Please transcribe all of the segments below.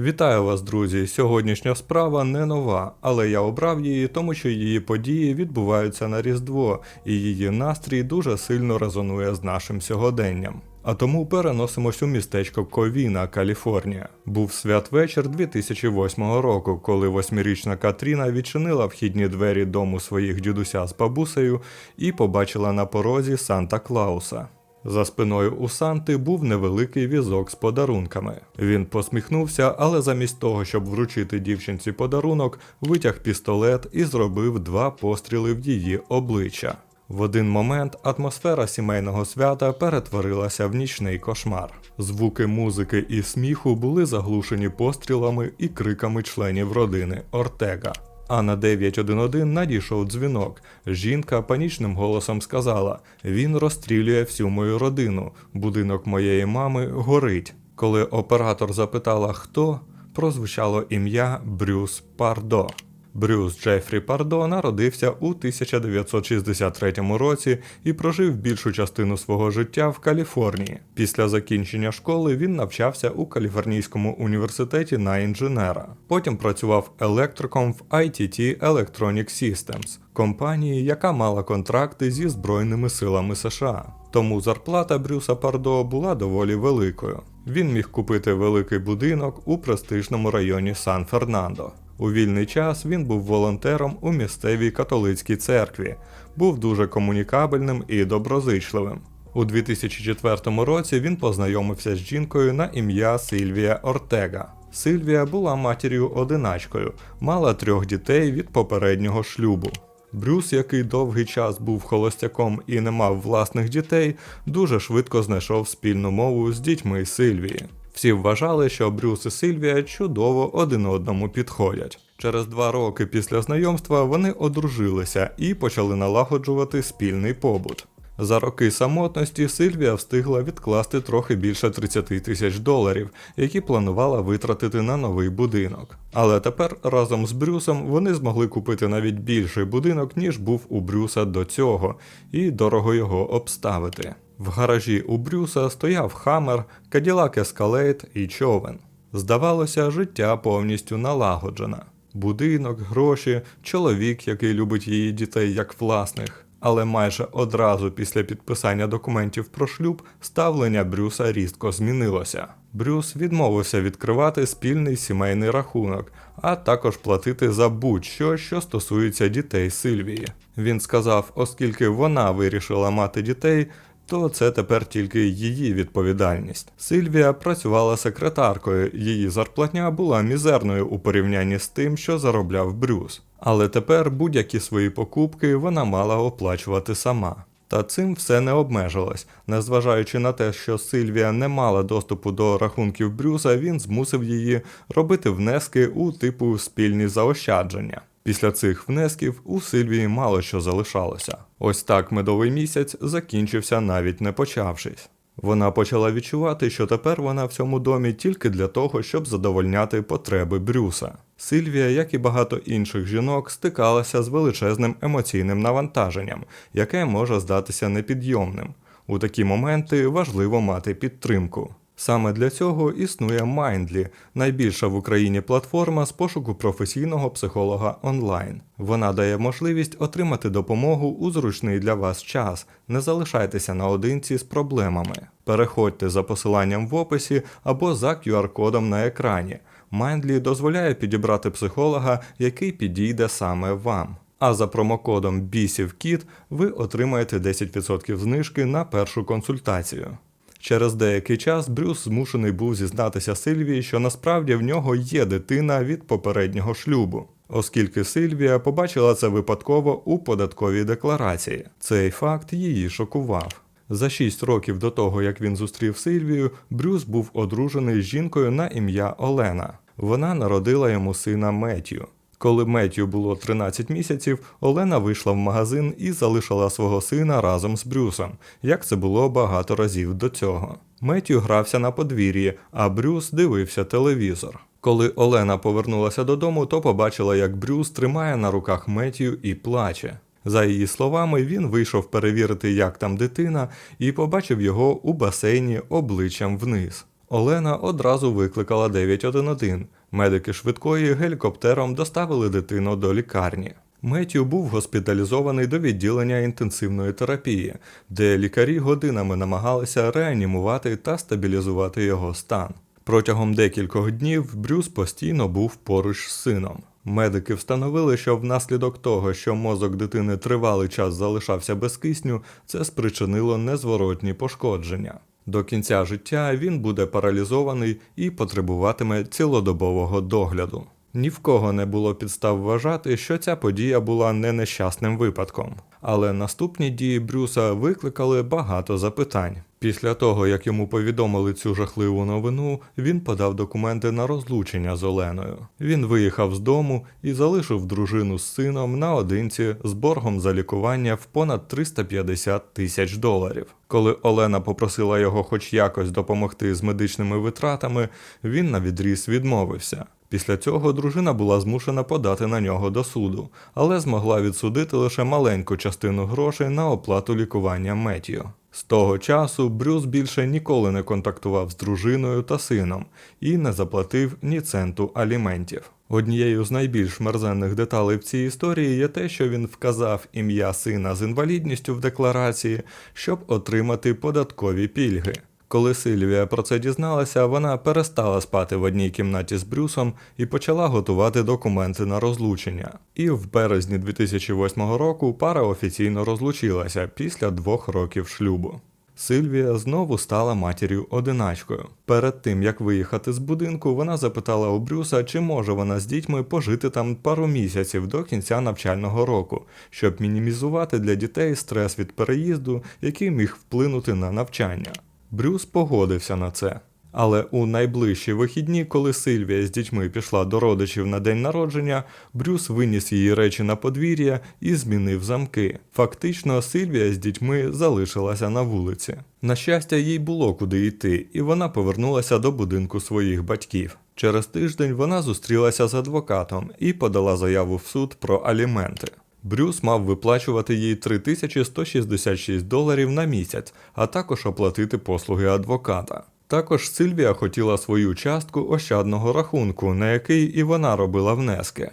Вітаю вас, друзі! Сьогоднішня справа не нова, але я обрав її, тому що її події відбуваються на Різдво, і її настрій дуже сильно резонує з нашим сьогоденням. А тому переносимось у містечко Ковіна, Каліфорнія. Був святвечір 2008 року, коли восьмирічна Катріна відчинила вхідні двері дому своїх дідуся з бабусею і побачила на порозі Санта Клауса. За спиною у Санти був невеликий візок з подарунками. Він посміхнувся, але замість того, щоб вручити дівчинці подарунок, витяг пістолет і зробив два постріли в її обличчя. В один момент атмосфера сімейного свята перетворилася в нічний кошмар. Звуки музики і сміху були заглушені пострілами і криками членів родини Ортега. А на 911 надійшов дзвінок. Жінка панічним голосом сказала: Він розстрілює всю мою родину. Будинок моєї мами горить. Коли оператор запитала, хто, прозвучало ім'я Брюс Пардо. Брюс Джефрі Пардо народився у 1963 році і прожив більшу частину свого життя в Каліфорнії. Після закінчення школи він навчався у Каліфорнійському університеті на інженера. Потім працював електриком в ITT Electronic Systems, компанії, яка мала контракти зі Збройними силами США. Тому зарплата Брюса Пардо була доволі великою. Він міг купити великий будинок у престижному районі Сан-Фернандо. У вільний час він був волонтером у місцевій католицькій церкві, був дуже комунікабельним і доброзичливим. У 2004 році він познайомився з жінкою на ім'я Сильвія Ортега. Сильвія була матір'ю одиначкою, мала трьох дітей від попереднього шлюбу. Брюс, який довгий час був холостяком і не мав власних дітей, дуже швидко знайшов спільну мову з дітьми Сильвії. Всі вважали, що Брюс і Сильвія чудово один одному підходять. Через два роки після знайомства вони одружилися і почали налагоджувати спільний побут. За роки самотності Сильвія встигла відкласти трохи більше 30 тисяч доларів, які планувала витратити на новий будинок. Але тепер разом з Брюсом вони змогли купити навіть більший будинок, ніж був у Брюса до цього, і дорого його обставити. В гаражі у Брюса стояв Хаммер, Cadillac Escalade і човен. Здавалося, життя повністю налагоджене. Будинок, гроші, чоловік, який любить її дітей як власних. Але майже одразу після підписання документів про шлюб ставлення Брюса різко змінилося. Брюс відмовився відкривати спільний сімейний рахунок, а також платити за будь-що, що стосується дітей Сильвії. Він сказав, оскільки вона вирішила мати дітей, то це тепер тільки її відповідальність. Сильвія працювала секретаркою, її зарплатня була мізерною у порівнянні з тим, що заробляв Брюс. Але тепер будь-які свої покупки вона мала оплачувати сама. Та цим все не обмежилось. Незважаючи на те, що Сильвія не мала доступу до рахунків Брюса, він змусив її робити внески у типу спільні заощадження. Після цих внесків у Сильвії мало що залишалося. Ось так медовий місяць закінчився навіть не почавшись. Вона почала відчувати, що тепер вона в цьому домі тільки для того, щоб задовольняти потреби Брюса. Сильвія, як і багато інших жінок, стикалася з величезним емоційним навантаженням, яке може здатися непідйомним. У такі моменти важливо мати підтримку. Саме для цього існує Mindly, найбільша в Україні платформа з пошуку професійного психолога онлайн. Вона дає можливість отримати допомогу у зручний для вас час. Не залишайтеся наодинці з проблемами. Переходьте за посиланням в описі або за QR-кодом на екрані. Mindly дозволяє підібрати психолога, який підійде саме вам. А за промокодом BISIVKIT ви отримаєте 10% знижки на першу консультацію. Через деякий час Брюс змушений був зізнатися Сильвії, що насправді в нього є дитина від попереднього шлюбу, оскільки Сильвія побачила це випадково у податковій декларації. Цей факт її шокував. За 6 років до того, як він зустрів Сильвію, Брюс був одружений з жінкою на ім'я Олена. Вона народила йому сина Меттію. Коли Меттію було 13 місяців, Олена вийшла в магазин і залишила свого сина разом з Брюсом, як це було багато разів до цього. Меттію грався на подвір'ї, а Брюс дивився телевізор. Коли Олена повернулася додому, то побачила, як Брюс тримає на руках Меттію і плаче. За її словами, він вийшов перевірити, як там дитина, і побачив його у басейні обличчям вниз. Олена одразу викликала 911. Медики швидкої гелікоптером доставили дитину до лікарні. Меттю був госпіталізований до відділення інтенсивної терапії, де лікарі годинами намагалися реанімувати та стабілізувати його стан. Протягом декількох днів Брюс постійно був поруч з сином. Медики встановили, що внаслідок того, що мозок дитини тривалий час залишався без кисню, це спричинило незворотні пошкодження. До кінця життя він буде паралізований і потребуватиме цілодобового догляду. Ні в кого не було підстав вважати, що ця подія була не нещасним випадком. Але наступні дії Брюса викликали багато запитань. Після того, як йому повідомили цю жахливу новину, він подав документи на розлучення з Оленою. Він виїхав з дому і залишив дружину з сином наодинці з боргом за лікування в понад 350 тисяч доларів. Коли Олена попросила його хоч якось допомогти з медичними витратами, він на відріз відмовився. Після цього дружина була змушена подати на нього до суду, але змогла відсудити лише маленьку частину грошей на оплату лікування Меттію. З того часу Брюс більше ніколи не контактував з дружиною та сином і не заплатив ні центу аліментів. Однією з найбільш мерзенних деталей в цій історії є те, що він вказав ім'я сина з інвалідністю в декларації, щоб отримати податкові пільги. Коли Сильвія про це дізналася, вона перестала спати в одній кімнаті з Брюсом і почала готувати документи на розлучення. І в березні 2008 року пара офіційно розлучилася після двох років шлюбу. Сильвія знову стала матір'ю одиначкою. Перед тим як виїхати з будинку, вона запитала у Брюса, чи може вона з дітьми пожити там пару місяців до кінця навчального року, щоб мінімізувати для дітей стрес від переїзду, який міг вплинути на навчання. Брюс погодився на це. Але у найближчі вихідні, коли Сильвія з дітьми пішла до родичів на день народження, Брюс виніс її речі на подвір'я і змінив замки. Фактично, Сильвія з дітьми залишилася на вулиці. На щастя, їй було куди йти, і вона повернулася до будинку своїх батьків. Через тиждень вона зустрілася з адвокатом і подала заяву в суд про аліменти. Брюс мав виплачувати їй 3166 доларів на місяць, а також оплатити послуги адвоката. Також Сильвія хотіла свою частку ощадного рахунку, на який і вона робила внески.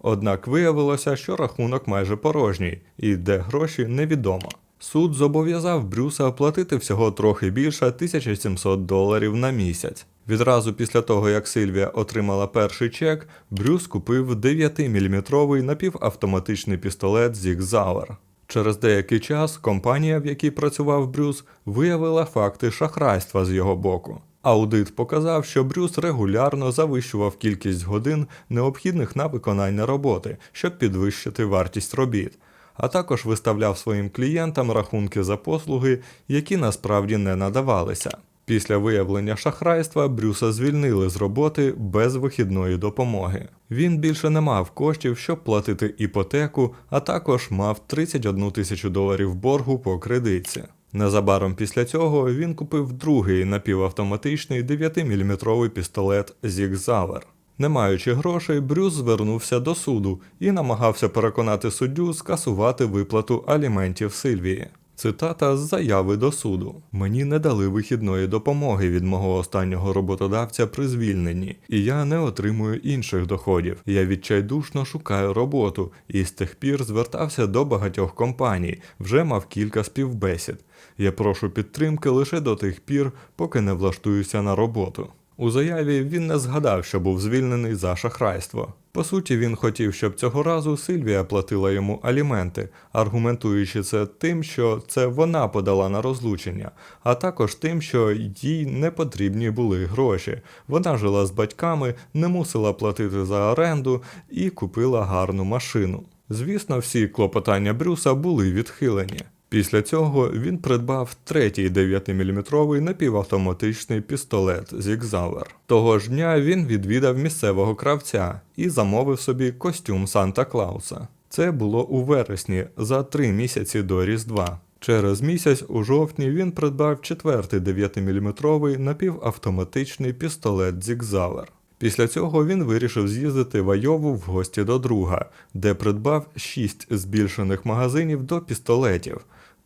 Однак виявилося, що рахунок майже порожній, і де гроші невідомо. Суд зобов'язав Брюса оплатити всього трохи більше 1700 доларів на місяць. Відразу після того, як Сильвія отримала перший чек, Брюс купив 9-мм напівавтоматичний пістолет Zauer. Через деякий час компанія, в якій працював Брюс, виявила факти шахрайства з його боку. Аудит показав, що Брюс регулярно завищував кількість годин, необхідних на виконання роботи, щоб підвищити вартість робіт, а також виставляв своїм клієнтам рахунки за послуги, які насправді не надавалися. Після виявлення шахрайства Брюса звільнили з роботи без вихідної допомоги. Він більше не мав коштів, щоб платити іпотеку, а також мав 31 тисячу доларів боргу по кредитці. Незабаром після цього він купив другий напівавтоматичний 9-мм пістолет Zauer. Не маючи грошей, Брюс звернувся до суду і намагався переконати суддю скасувати виплату аліментів Сильвії. Цитата з заяви до суду: Мені не дали вихідної допомоги від мого останнього роботодавця при звільненні, і я не отримую інших доходів. Я відчайдушно шукаю роботу і з тих пір звертався до багатьох компаній, вже мав кілька співбесід. Я прошу підтримки лише до тих пір, поки не влаштуюся на роботу. У заяві він не згадав, що був звільнений за шахрайство. По суті, він хотів, щоб цього разу Сильвія платила йому аліменти, аргументуючи це тим, що це вона подала на розлучення, а також тим, що їй не потрібні були гроші. Вона жила з батьками, не мусила платити за оренду і купила гарну машину. Звісно, всі клопотання Брюса були відхилені. Після цього він придбав третій 9-мм напівавтоматичний пістолет Zauer. Того ж дня він відвідав місцевого кравця і замовив собі костюм Санта Клауса. Це було у вересні за три місяці до Різдва. Через місяць у жовтні він придбав четвертий 9-мм напівавтоматичний пістолет Zauer. Після цього він вирішив з'їздити в Айову в гості до друга, де придбав шість збільшених магазинів до пістолетів,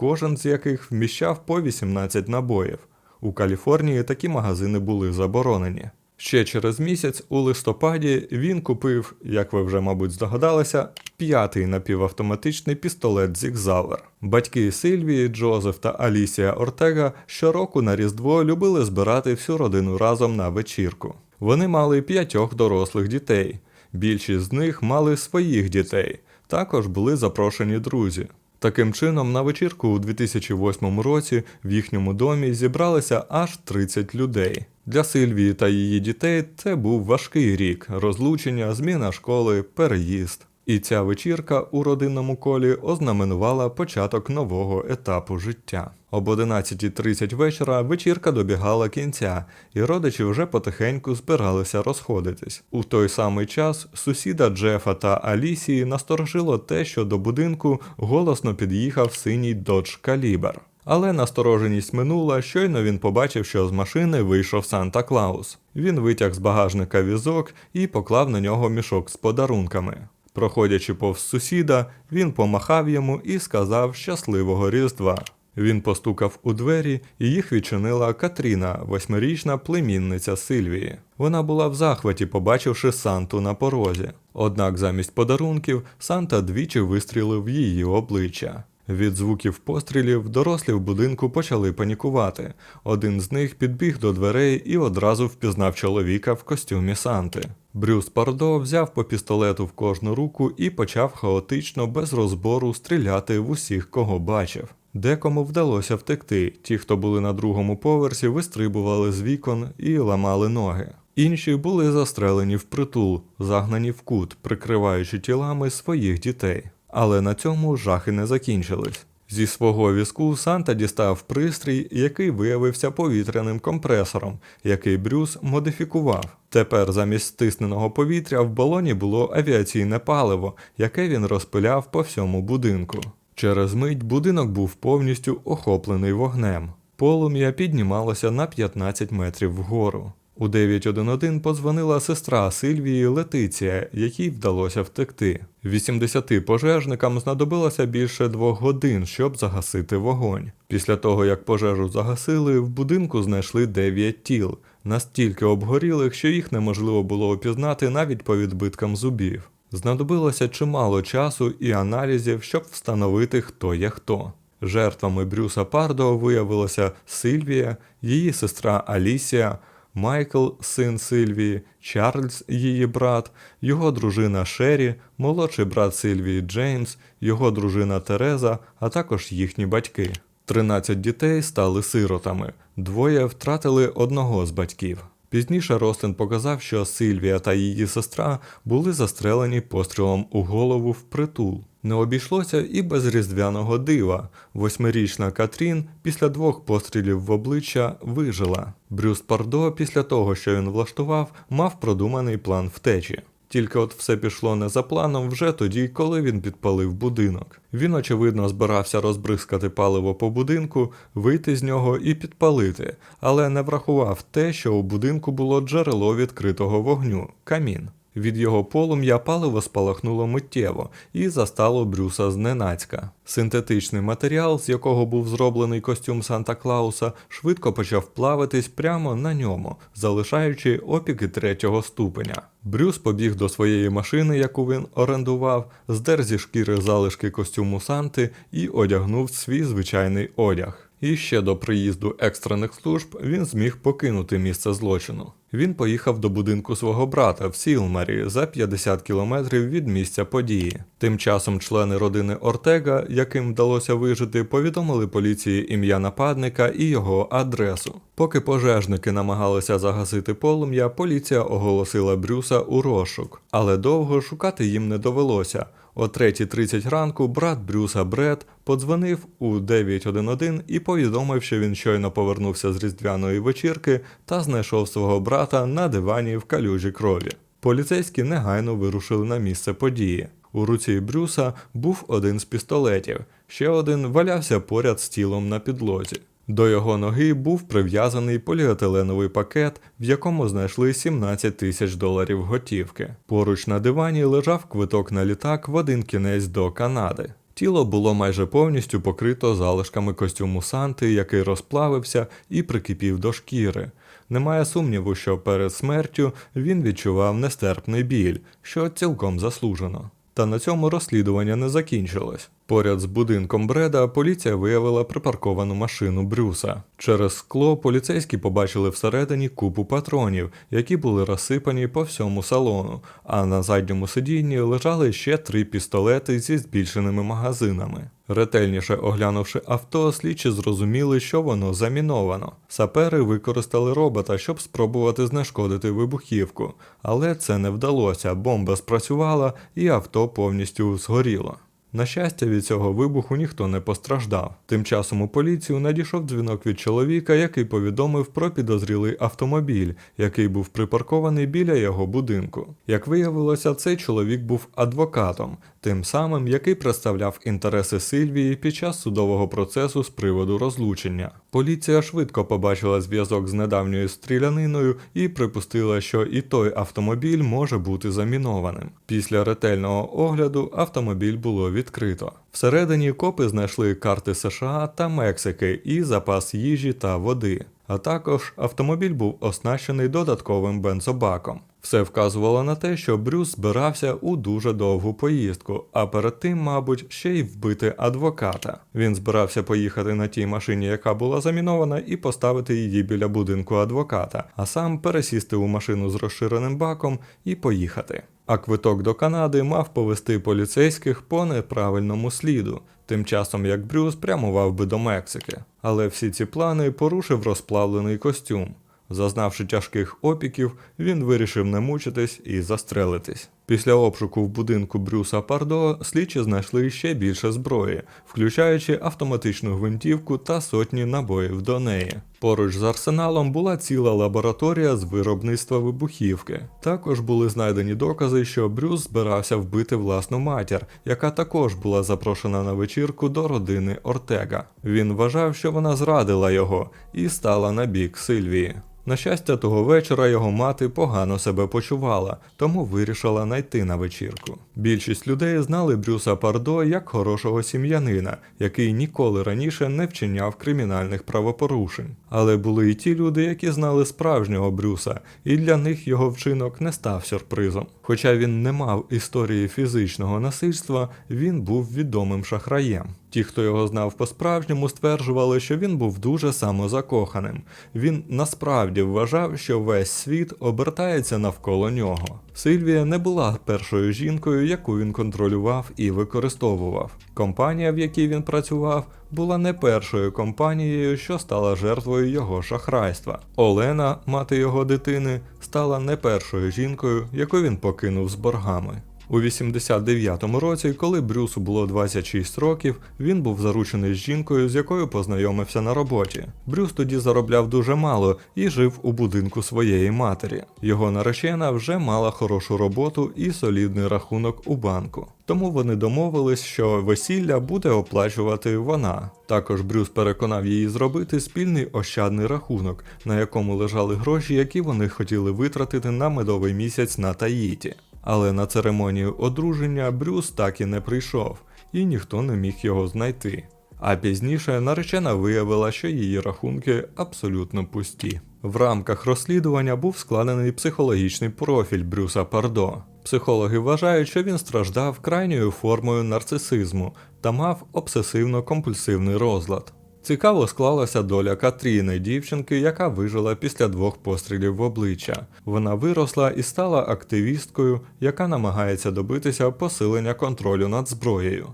кожен з яких вміщав по 18 набоїв. У Каліфорнії такі магазини були заборонені. Ще через місяць у листопаді він купив, як ви вже, мабуть, здогадалися, п'ятий напівавтоматичний пістолет Зігзауер. Батьки Сильвії, Джозеф та Алісія Ортега щороку на Різдво любили збирати всю родину разом на вечірку. Вони мали п'ятьох дорослих дітей. Більшість з них мали своїх дітей. Також були запрошені друзі. Таким чином, на вечірку у 2008 році в їхньому домі зібралися аж 30 людей. Для Сильвії та її дітей це був важкий рік: розлучення, зміна школи, переїзд. І ця вечірка у родинному колі ознаменувала початок нового етапу життя. Об 11.30 вечора вечірка добігала кінця, і родичі вже потихеньку збиралися розходитись. У той самий час сусіда Джефа та Алісії насторожило те, що до будинку голосно під'їхав синій Dodge Caliber. Але настороженість минула, щойно він побачив, що з машини вийшов Санта Клаус. Він витяг з багажника візок і поклав на нього мішок з подарунками. Проходячи повз сусіда, він помахав йому і сказав щасливого Різдва. Він постукав у двері, і їх відчинила Катріна, восьмирічна племінниця Сильвії. Вона була в захваті, побачивши Санту на порозі. Однак замість подарунків Санта двічі вистрілив її обличчя. Від звуків пострілів дорослі в будинку почали панікувати. Один з них підбіг до дверей і одразу впізнав чоловіка в костюмі Санти. Брюс Пардо взяв по пістолету в кожну руку і почав хаотично, без розбору стріляти в усіх, кого бачив. Декому вдалося втекти. Ті, хто були на другому поверсі, вистрибували з вікон і ламали ноги. Інші були застрелені впритул, загнані в кут, прикриваючи тілами своїх дітей. Але на цьому жахи не закінчились. Зі свого візку Санта дістав пристрій, який виявився повітряним компресором, який Брюс модифікував. Тепер замість стисненого повітря в балоні було авіаційне паливо, яке він розпиляв по всьому будинку. Через мить будинок був повністю охоплений вогнем. Полум'я піднімалося на 15 метрів вгору. У 911 подзвонила сестра Сильвії Летиція, якій вдалося втекти. 80 пожежникам знадобилося більше двох годин, щоб загасити вогонь. Після того, як пожежу загасили, в будинку знайшли 9 тіл, настільки обгорілих, що їх неможливо було опізнати навіть по відбиткам зубів. Знадобилося чимало часу і аналізів, щоб встановити, хто є хто. Жертвами Брюса Пардо виявилося Сильвія, її сестра Алісія, Майкл, син Сильвії, Чарльз, її брат, його дружина Шері, молодший брат Сильвії Джеймс, його дружина Тереза, а також їхні батьки. 13 дітей стали сиротами, двоє втратили одного з батьків. Пізніше Ростин показав, що Сильвія та її сестра були застрелені пострілом у голову впритул. Не обійшлося і без різдвяного дива. Восьмирічна Катрін після двох пострілів в обличчя вижила. Брюс Пардо, після того, що він влаштував, мав продуманий план втечі. Тільки от все пішло не за планом вже тоді, коли він підпалив будинок. Він, очевидно, збирався розбризкати паливо по будинку, вийти з нього і підпалити, але не врахував те, що у будинку було джерело відкритого вогню камін. Від його полум'я паливо спалахнуло миттєво і застало Брюса зненацька. Синтетичний матеріал, з якого був зроблений костюм Санта Клауса, швидко почав плавитись прямо на ньому, залишаючи опіки третього ступеня. Брюс побіг до своєї машини, яку він орендував, здер зі шкіри залишки костюму Санти і одягнув свій звичайний одяг. І ще до приїзду екстрених служб він зміг покинути місце злочину. Він поїхав до будинку свого брата в Сілмарі за 50 кілометрів від місця події. Тим часом члени родини Ортега, яким вдалося вижити, повідомили поліції ім'я нападника і його адресу. Поки пожежники намагалися загасити полум'я, поліція оголосила Брюса у розшук, але довго шукати їм не довелося. О 3.30 ранку брат Брюса Бред подзвонив у 911 і повідомив, що він щойно повернувся з різдвяної вечірки та знайшов свого брата на дивані в калюжі крові. Поліцейські негайно вирушили на місце події. У руці Брюса був один з пістолетів, ще один валявся поряд з тілом на підлозі. До його ноги був прив'язаний поліетиленовий пакет, в якому знайшли 17 тисяч доларів готівки. Поруч на дивані лежав квиток на літак в один кінець до Канади. Тіло було майже повністю покрито залишками костюму Санти, який розплавився і прикипів до шкіри. Немає сумніву, що перед смертю він відчував нестерпний біль, що цілком заслужено. Та на цьому розслідування не закінчилось. Поряд з будинком Бреда поліція виявила припарковану машину Брюса. Через скло поліцейські побачили всередині купу патронів, які були розсипані по всьому салону, а на задньому сидінні лежали ще три пістолети зі збільшеними магазинами. Ретельніше оглянувши авто, слідчі зрозуміли, що воно заміновано. Сапери використали робота, щоб спробувати знешкодити вибухівку, але це не вдалося, бомба спрацювала і авто повністю згоріло. На щастя, від цього вибуху ніхто не постраждав. Тим часом у поліцію надійшов дзвінок від чоловіка, який повідомив про підозрілий автомобіль, який був припаркований біля його будинку. Як виявилося, цей чоловік був адвокатом, тим самим, який представляв інтереси Сильвії під час судового процесу з приводу розлучення. Поліція швидко побачила зв'язок з недавньою стріляниною і припустила, що і той автомобіль може бути замінованим. Після ретельного огляду автомобіль було відкрито. Всередині копи знайшли карти США та Мексики і запас їжі та води. А також автомобіль був оснащений додатковим бензобаком. Все вказувало на те, що Брюс збирався у дуже довгу поїздку, а перед тим, мабуть, ще й вбити адвоката. Він збирався поїхати на тій машині, яка була замінована, і поставити її біля будинку адвоката, а сам пересісти у машину з розширеним баком і поїхати. А квиток до Канади мав повести поліцейських по неправильному сліду, тим часом як Брюс прямував би до Мексики. Але всі ці плани порушив розплавлений костюм. Зазнавши тяжких опіків, він вирішив не мучитись і застрелитись. Після обшуку в будинку Брюса Пардо слідчі знайшли ще більше зброї, включаючи автоматичну гвинтівку та сотні набоїв до неї. Поруч з арсеналом була ціла лабораторія з виробництва вибухівки. Також були знайдені докази, що Брюс збирався вбити власну матір, яка також була запрошена на вечірку до родини Ортега. Він вважав, що вона зрадила його і стала на бік Сильвії. На щастя, того вечора його мати погано себе почувала, тому вирішила найти на вечірку. Більшість людей знали Брюса Пардо як хорошого сім'янина, який ніколи раніше не вчиняв кримінальних правопорушень. Але були і ті люди, які знали справжнього Брюса, і для них його вчинок не став сюрпризом. Хоча він не мав історії фізичного насильства, він був відомим шахраєм. Ті, хто його знав по-справжньому, стверджували, що він був дуже самозакоханим. Він насправді вважав, що весь світ обертається навколо нього. Сильвія не була першою жінкою, яку він контролював і використовував. Компанія, в якій він працював, була не першою компанією, що стала жертвою його шахрайства. Олена, мати його дитини, стала не першою жінкою, яку він покинув з боргами. У 89-му році, коли Брюсу було 26 років, він був заручений з жінкою, з якою познайомився на роботі. Брюс тоді заробляв дуже мало і жив у будинку своєї матері. Його наречена вже мала хорошу роботу і солідний рахунок у банку. Тому вони домовились, що весілля буде оплачувати вона. Також Брюс переконав її зробити спільний ощадний рахунок, на якому лежали гроші, які вони хотіли витратити на медовий місяць на Таїті. Але на церемонію одруження Брюс так і не прийшов, і ніхто не міг його знайти. А пізніше наречена виявила, що її рахунки абсолютно пусті. В рамках розслідування був складений психологічний профіль Брюса Пардо. Психологи вважають, що він страждав крайньою формою нарцисизму та мав обсесивно-компульсивний розлад. Цікаво склалася доля Катріни, дівчинки, яка вижила після двох пострілів в обличчя. Вона виросла і стала активісткою, яка намагається добитися посилення контролю над зброєю.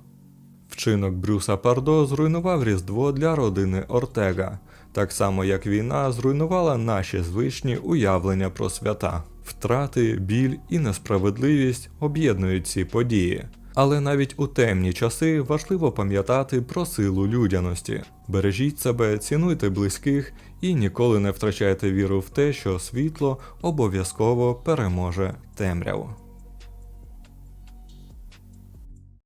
Вчинок Брюса Пардо зруйнував Різдво для родини Ортега, так само як війна зруйнувала наші звичні уявлення про свята. Втрати, біль і несправедливість об'єднують ці події. Але навіть у темні часи важливо пам'ятати про силу людяності. Бережіть себе, цінуйте близьких і ніколи не втрачайте віру в те, що світло обов'язково переможе темряву.